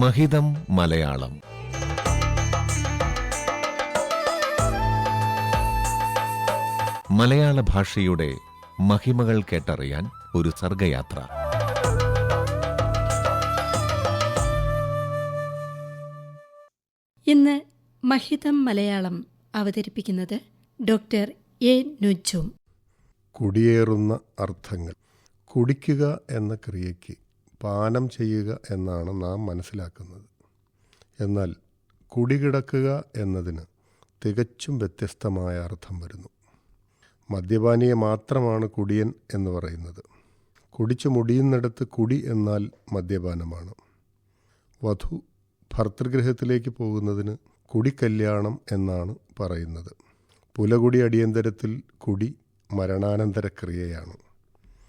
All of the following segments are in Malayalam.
മഹിതം മലയാളം. മലയാള ഭാഷയുടെ മഹിമകൾ കേട്ടറിയാൻ ഒരു സർഗയാത്ര. ഇന്ന് മഹിതം മലയാളം അവതരിപ്പിക്കുന്നത് ഡോക്ടർ എ നുജും കുടിയേറുന്ന അർത്ഥങ്ങൾ. കുടിക്കുക എന്ന ക്രിയയ്ക്ക് പാനം ചെയ്യുക എന്നാണ് നാം മനസ്സിലാക്കുന്നത്. എന്നാൽ കുടികിടക്കുക എന്നതിന് തികച്ചും വ്യത്യസ്തമായ അർത്ഥം വരുന്നു. മദ്യപാനിയെ മാത്രമാണ് കുടിയൻ എന്ന് പറയുന്നത്. കുടിച്ചു മുടിയുന്നിടത്ത് കുടി എന്നാൽ മദ്യപാനമാണ്. വധു ഭർത്തൃഗൃഹത്തിലേക്ക് പോകുന്നതിന് കുടിക്കല്യാണം എന്നാണ് പറയുന്നത്. പുലകുടി അടിയന്തരത്തിൽ കുടി മരണാനന്തര ക്രിയയാണ്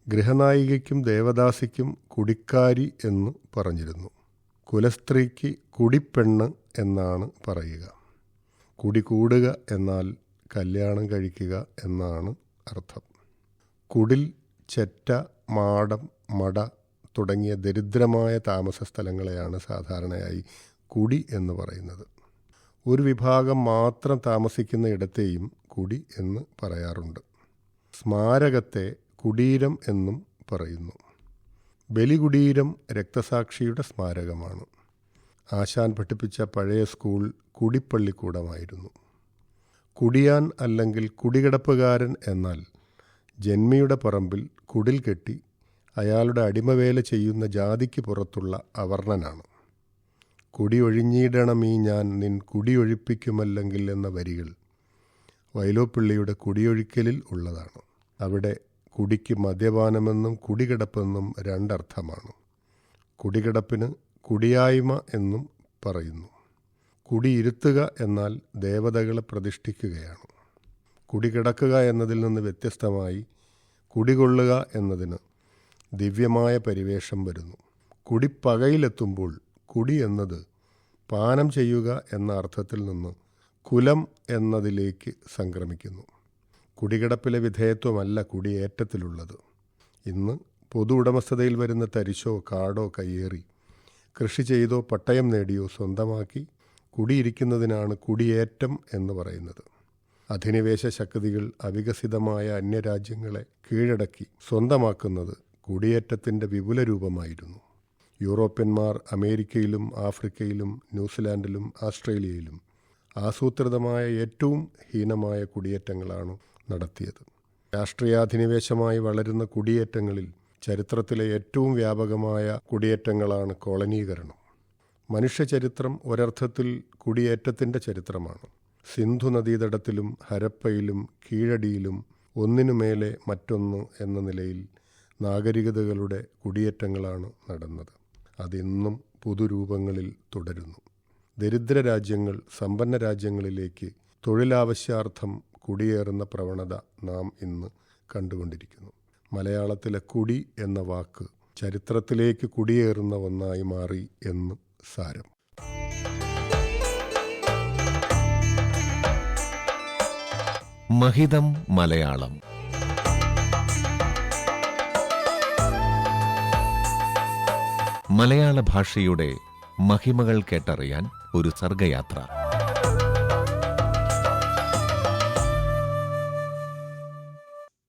ഗൃഹനായികയ്ക്കും ദേവദാസിക്കും കുടിക്കാരി എന്ന് പറഞ്ഞിരുന്നു. കുലസ്ത്രീക്ക് കുടിപ്പെണ്ണ് എന്നാണ് പറയുക. കുടി കൂടുക എന്നാൽ കല്യാണം കഴിക്കുക എന്നാണ് അർത്ഥം. കുടിൽ ചെറ്റ മാടം മട തുടങ്ങിയ ദരിദ്രമായ താമസ സ്ഥലങ്ങളെയാണ് സാധാരണയായി കുടി എന്ന് പറയുന്നത്. ഒരു വിഭാഗം മാത്രം താമസിക്കുന്ന ഇടത്തെയും കുടി എന്ന് പറയാറുണ്ട്. സ്മാരകത്തെ കുടീരം എന്നും പറയുന്നു. ബലികുടീരം രക്തസാക്ഷിയുടെ സ്മാരകമാണ്. ആശാൻ പഠിപ്പിച്ച പഴയ സ്കൂൾ കുടിപ്പള്ളിക്കൂടമായിരുന്നു. കുടിയാൻ അല്ലെങ്കിൽ കുടികിടപ്പുകാരൻ എന്നാൽ ജന്മിയുടെ പറമ്പിൽ കുടിൽ കെട്ടി അയാളുടെ അടിമവേല ചെയ്യുന്ന ജാതിക്ക് പുറത്തുള്ള അവർണനാണ് കുടിയൊഴിഞ്ഞിടണമീ ഞാൻ നിൻ കുടിയൊഴിപ്പിക്കുമല്ലെങ്കിൽ എന്ന വരികൾ വൈലോപ്പിള്ളിയുടെ കുടിയൊഴിക്കലിൽ ഉള്ളതാണ്. അവിടെ കുടിക്ക് മദ്യപാനമെന്നും കുടികിടപ്പെന്നും രണ്ടർത്ഥമാണ്. കുടികിടപ്പിന് കുടിയായ്മ എന്നും പറയുന്നു. കുടിയിരുത്തുക എന്നാൽ ദേവതകളെ പ്രതിഷ്ഠിക്കുകയാണ്. കുടികിടക്കുക എന്നതിൽ നിന്ന് വ്യത്യസ്തമായി കുടികൊള്ളുക എന്നതിന് ദിവ്യമായ പരിവേഷം വരുന്നു. കുടിപ്പകയിലെത്തുമ്പോൾ കുടി എന്നത് പാനം ചെയ്യുക എന്ന അർത്ഥത്തിൽ നിന്ന് കുലം എന്നതിലേക്ക് സംക്രമിക്കുന്നു. കുടികിടപ്പിലെ വിധേയത്വമല്ല കുടിയേറ്റത്തിലുള്ളത്. ഇന്ന് പൊതു ഉടമസ്ഥതയിൽ വരുന്ന തരിശോ കാടോ കയ്യേറി കൃഷി ചെയ്തോ പട്ടയം നേടിയോ സ്വന്തമാക്കി കുടിയിരിക്കുന്നതിനാണ് കുടിയേറ്റം എന്ന് പറയുന്നത്. അധിനിവേശ ശക്തികൾ അവികസിതമായ അന്യരാജ്യങ്ങളെ കീഴടക്കി സ്വന്തമാക്കുന്നത് കുടിയേറ്റത്തിന്റെ വിപുല രൂപമായിരുന്നു യൂറോപ്യന്മാർ അമേരിക്കയിലും ആഫ്രിക്കയിലും ന്യൂസിലാൻഡിലും ആസ്ട്രേലിയയിലും ആസൂത്രിതമായ ഏറ്റവും ഹീനമായ കുടിയേറ്റങ്ങളാണ് നടത്തിയത്. രാഷ്ട്രീയാധിനിവേശമായി വളരുന്ന കുടിയേറ്റങ്ങളിൽ ചരിത്രത്തിലെ ഏറ്റവും വ്യാപകമായ കുടിയേറ്റങ്ങളാണ് കോളനീകരണം. മനുഷ്യചരിത്രം ഒരർത്ഥത്തിൽ കുടിയേറ്റത്തിന്റെ ചരിത്രമാണ്. സിന്ധു നദീതടത്തിലും ഹരപ്പയിലും കീഴടിയിലും ഒന്നിനുമേലെ മറ്റൊന്ന് എന്ന നിലയിൽ നാഗരികതകളുടെ കുടിയേറ്റങ്ങളാണ് നടന്നത്. അതിന്നും പുതുരൂപങ്ങളിൽ തുടരുന്നു. ദരിദ്ര രാജ്യങ്ങൾ സമ്പന്ന രാജ്യങ്ങളിലേക്ക് തൊഴിലാവശ്യാർത്ഥം കുടിയേറുന്ന പ്രവണത നാം ഇന്ന് കണ്ടുകൊണ്ടിരിക്കുന്നു. മലയാളത്തിലെ കുടി എന്ന വാക്ക് ചരിത്രത്തിലേക്ക് കുടിയേറുന്ന ഒന്നായി മാറി എന്ന് സാരം. മഹിതം മലയാളം. മലയാള ഭാഷയുടെ മഹിമകൾ കേട്ടറിയാൻ ഒരു സർഗയാത്ര.